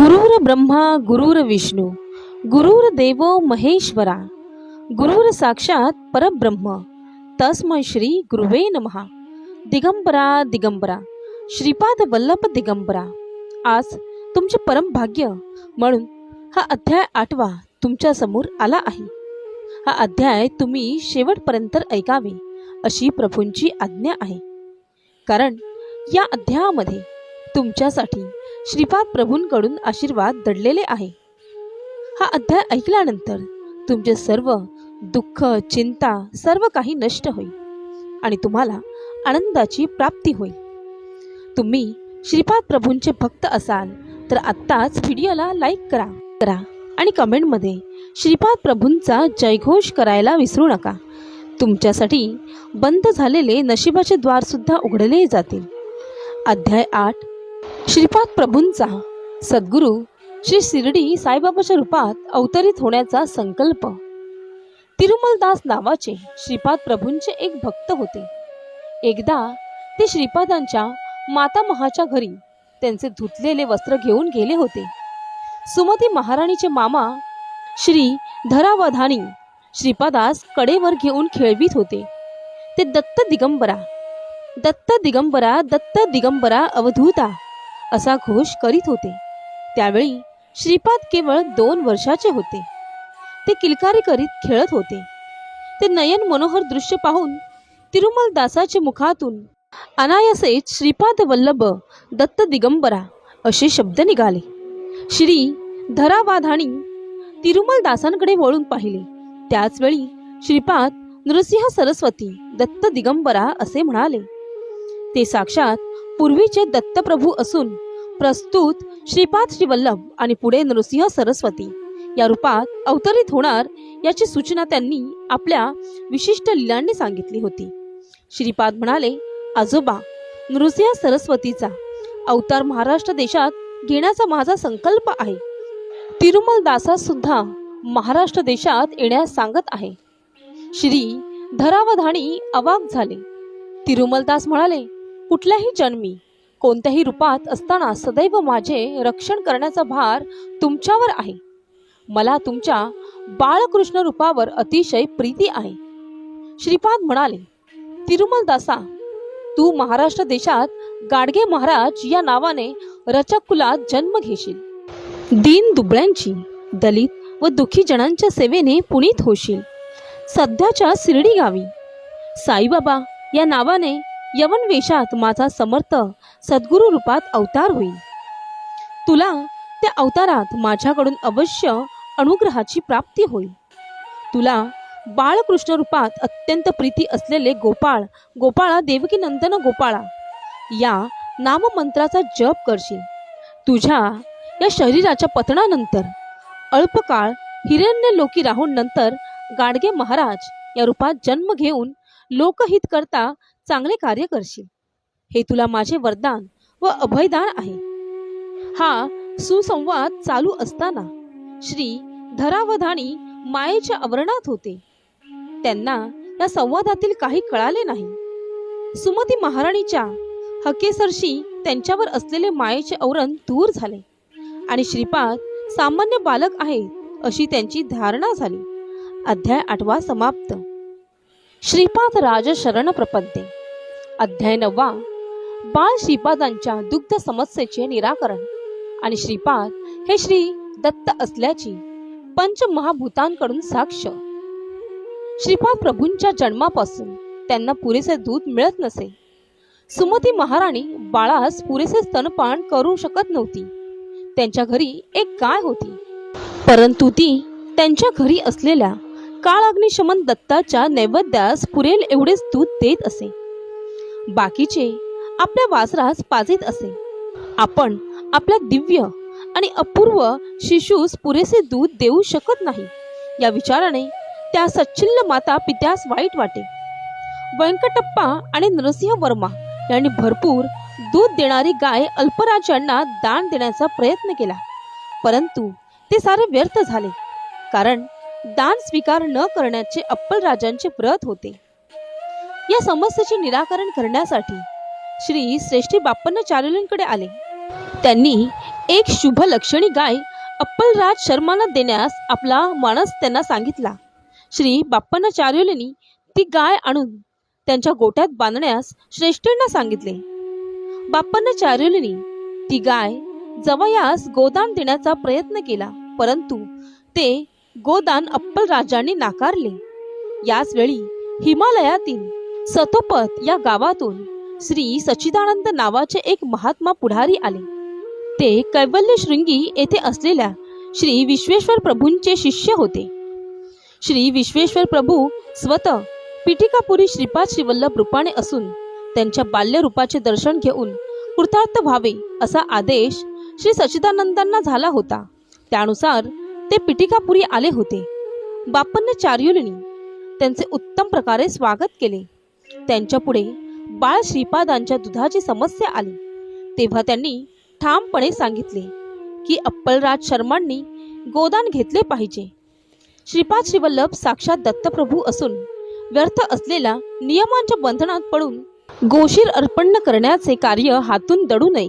गुरुर ब्रह्मा गुरुर विष्णू गुरुर देवो महेश्वरा गुरुर साक्षात परब्रह्म. तस्मै श्री गुरुवे नमहा दिगंबरा दिगंबरा श्रीपाद वल्लभ दिगंबरा. आज तुमचे परम भाग्य म्हणून हा अध्याय आठवा तुमच्यासमोर आला आहे. हा अध्याय तुम्ही शेवटपर्यंत ऐकावे अशी प्रभूंची आज्ञा आहे. कारण या अध्यायामध्ये तुमच्यासाठी श्रीपाद प्रभूंकडून आशीर्वाद दडलेले आहे. हा अध्याय ऐकल्यानंतर तुमचे सर्व दुःख चिंता सर्व काही नष्ट होईल आणि तुम्हाला आनंदाची प्राप्ती होईल. तुम्ही श्रीपाद प्रभूंचे भक्त असाल तर आत्ताच व्हिडिओला लाईक करा करा आणि कमेंटमध्ये श्रीपाद प्रभूंचा जयघोष करायला विसरू नका. तुमच्यासाठी बंद झालेले नशिबाचे द्वारसुद्धा उघडले जातील. अध्याय आठ श्रीपाद प्रभूंचा सद्गुरू श्री शिर्डी साईबाबाच्या रूपात अवतरित होण्याचा संकल्प. तिरुमलदास नावाचे श्रीपाद प्रभूंचे एक भक्त होते. एकदा ते श्रीपादांच्या मातामहाच्या घरी त्यांचे धुतलेले वस्त्र घेऊन गेले होते. सुमती महाराणीचे मामा श्री धरावधानी श्रीपादास कडेवर घेऊन खेळवीत होते. ते दत्त दिगंबरा दत्त दिगंबरा दत्त दिगंबरा अवधूता असा घोष करीत होते. त्यावेळी श्रीपाद केवळ दोन वर्षाचे होते. ते किलकारी करीत खेळत होते. ते नयन मनोहर दृश्य पाहून तिरुमल दासाच्या मुखातून अनायसेच श्रीपाद वल्लभ दत्त दिगंबरा असे शब्द निघाले. श्री धरावाधाणी तिरुमल दासांकडे वळून पाहिले. त्याचवेळी श्रीपाद नृसिंह सरस्वती दत्त दिगंबरा असे म्हणाले. ते साक्षात पूर्वीचे दत्तप्रभू असून प्रस्तुत श्रीपाद श्रीवल्लभ आणि पुढे नृसिंह सरस्वती. या रूपात अवतरित होणार याची सूचना त्यांनी आपल्या विशिष्ट लिलांनी सांगितली होती. श्रीपाद म्हणाले आजोबा नृसिंह सरस्वतीचा अवतार महाराष्ट्र देशात घेण्याचा माझा संकल्प आहे. तिरुमल दासा सुद्धा महाराष्ट्र देशात येण्यास सांगत आहे. श्री धरावधानी अवाक झाले. तिरुमलदास म्हणाले कुठल्याही जन्मी कोणत्याही रूपात असताना सदैव माझे रक्षण करण्याचा भार तुमच्यावर आहे. मला तुमच्या बाळकृष्ण रूपावर अतिशय प्रीती आहे. श्रीपाद म्हणाले तिरुमलदासा तू महाराष्ट्र देशात गाडगे महाराज या नावाने रचक कुलात जन्म घेशील. दीन दुबळ्यांची दलित व दुखी जणांच्या सेवेने पुनीत होशील. सध्याच्या शिर्डी गावी साईबाबा या नावाने यवन वेशात माझा समर्थ सद्गुरु रूपात अवतार होईल. तुला त्या अवतारात माझ्याकडून अवश्य अनुग्रहाची प्राप्ती होईल. तुला बाळकृष्ण रूपात अत्यंत प्रीती असलेले गोपाळ गोपाळा देवकी नंदन गोपाळा या नाममंत्राचा जप करशील. तुझ्या या शरीराच्या पतनानंतर अल्पकाळ हिरण्य लोकी राहून नंतर गाडगे महाराज या रूपात जन्म घेऊन लोकहित करता चांगले कार्य करशील. हे तुला माझे वरदान व अभयदान आहे. हा सुसंवाद चालू असताना श्री धरावधानी मायेच्या आवरणात होते. त्यांना या संवादातील काही कळाले नाही. सुमती महाराणीच्या हकेसरशी त्यांच्यावर असलेले मायेचे आवरण दूर झाले आणि श्रीपाद सामान्य बालक आहे अशी त्यांची धारणा झाली. अध्याय आठवा समाप्त. श्रीपाद राज शरण प्रपद्ये अध्याय नववा. बाळ श्रीपादांच्या दुग्ध समस्येचे निराकरण. आणि श्रीपाद हे श्री दत्त असल्याची पंचमहाभूतांकडून साक्ष. श्रीपाद प्रभूंच्या जन्मापासून त्यांना पुरेसे दूध मिळत नसे. सुमती महाराणी बाळास पुरेसे स्तनपान करू शकत नव्हती. त्यांच्या घरी एक गाय होती. परंतु ती त्यांच्या घरी असलेल्या काळ अग्निशमन दत्ताच्या नैवेद्यास पुरेल एवढेच दूध देत असे. बाकीचे आपल्या वासरास पाजित असे. आपण आपल्या दिव्य आणि अपूर्व शिशूस पुरेसे दूध देऊ शकत नाही. या विचाराने त्या सच्छिल्ल माता पित्यास वाईट वाटे. व्यंकटप्पा आणि नरसिंह वर्मा यांनी भरपूर दूध देणारी गाय अल्पराजांना दान देण्याचा प्रयत्न केला. परंतु ते सारे व्यर्थ झाले कारण दान स्वीकार न करण्याचे अप्पल राजांचे व्रत होते. या समस्येचे निराकरण करण्यासाठी श्री श्रेष्ठी बाप्पन्न चारुलींकडे आले. त्यांनी एक शुभ लक्षणी गाय अप्पलराज शर्मांना देण्यास आपला माणस त्यांना सांगितला. श्री बाप्पांना चारुलींनी ती गाय आणून त्यांच्या गोट्यात बांधण्यास श्रेष्ठींना सांगितले. बाप्पांना चारुलींनी ती गाय जवयास गोदान देण्याचा प्रयत्न केला परंतु ते गोदान अप्पल राजांनी नाकारले. याच वेळी हिमालयातील सतोपत या गावातून श्री सच्चिदानंद नावाचे एक महात्मा पुढारी आले. ते कैवल्य शृंगी येथे असलेल्या श्री विश्वेश्वर प्रभूंचे शिष्य होते. श्री विश्वेश्वर प्रभू स्वतः पिटिकापुरी श्रीपाद श्रीवल्लभ रूपाने असून त्यांच्या बाल्य रूपाचे दर्शन घेऊन कृतार्थ व्हावे असा आदेश श्री सच्चिदानंदांना झाला होता. त्यानुसार ते पिटिकापुरी आले होते. बापन्न चार्युलिनी त्यांचे उत्तम प्रकारे स्वागत केले. त्यांच्या पुढे बाळ श्रीपादांच्या दुधाची समस्या आली. तेव्हा त्यांनी ठामपणे सांगितले की अप्पलराज शर्मांनी गोदान घेतले पाहिजे. श्रीपाद श्रीवल्लभ साक्षात दत्तप्रभू असून व्यर्थ असलेल्या नियमांच्या बंधनात पडून गोशीर अर्पण करण्याचे कार्य हातून दडू नये.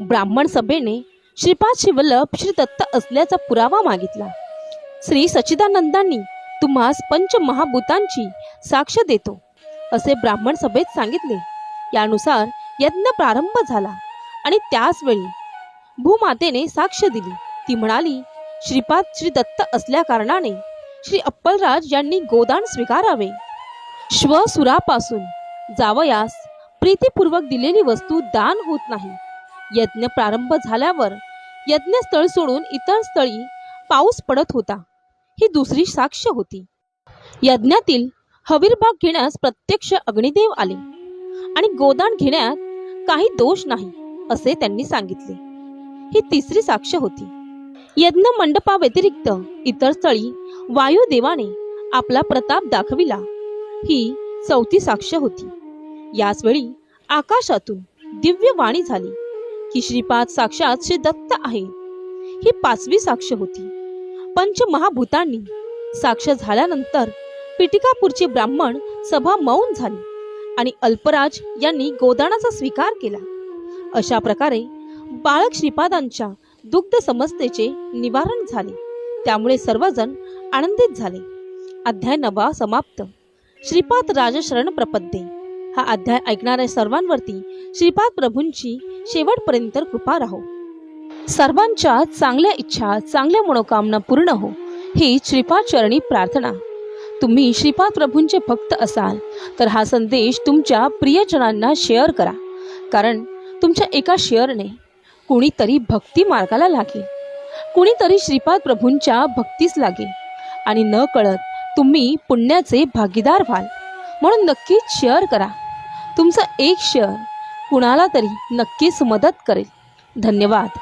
ब्राह्मण सभेने श्रीपाद श्रीवल्लभ श्री दत्त असल्याचा पुरावा मागितला. श्री सच्चिदानंदांनी तुम्हास पंचमहाभूतांची साक्ष देतो. असे ब्राह्मण सभेत सांगितले. यानुसार यज्ञ प्रारंभ झाला आणि त्याच वेळी भूमातेने साक्ष दिली. ती म्हणाली श्रीपाद श्री दत्त असल्या कारणाने श्री अप्पलराज यांनी गोदान स्वीकारावे. श्वसुरापासून जावयास प्रीतीपूर्वक दिलेली वस्तू दान होत नाही. यज्ञ प्रारंभ झाल्यावर यज्ञस्थळ सोडून इतर स्थळी पाऊस पडत होता. ही दुसरी साक्ष होती. यज्ञातील हवीरभाग घेण्यास प्रत्यक्ष अग्निदेव आले. आणि गोदान घेण्यात काही दोष नाही असे त्यांनी सांगितले. ही तिसरी साक्ष होती. यज्ञ मंडपाव्यतिरिक्त इतर स्थळी वायुदेवाने आपला प्रताप दाखविला. ही चौथी साक्ष होती. याच वेळी आकाशातून दिव्य वाणी झाली की श्रीपाद साक्षात श्री दत्त आहे. ही पाचवी साक्ष होती. पंचमहाभूतांनी साक्ष झाल्यानंतर पिटिकापूरचे ब्राह्मण सभा मौन झाली आणि अल्पराज यांनी गोदानाचा स्वीकार केला. अशा प्रकारे बाळक श्रीपादांच्या दुग्ध समस्येचे निवारण झाले. त्यामुळे सर्वजण आनंदित झाले. अध्याय नवा समाप्त. श्रीपाद राजशरण प्रपद्ये हा अध्याय ऐकणाऱ्या सर्वांवरती श्रीपाद प्रभूंची शेवटपर्यंत कृपा राहो. सर्वांच्या चांगल्या इच्छा चांगल्या मनोकामना पूर्ण हो. ही श्रीपाद चरणी प्रार्थना. तुम्ही श्रीपाद प्रभूंचे भक्त असाल तर हा संदेश तुमच्या प्रियजनांना शेअर करा. कारण तुमच्या एका शेअरने कुणीतरी भक्ती मार्गाला लागेल. कुणीतरी श्रीपाद प्रभूंच्या भक्तीस लागेल. आणि न कळत तुम्ही पुण्याचे भागीदार व्हाल. म्हणून नक्कीच शेअर करा. तुमचं एक शेअर कुणाला तरी नक्कीच मदत करेल. धन्यवाद.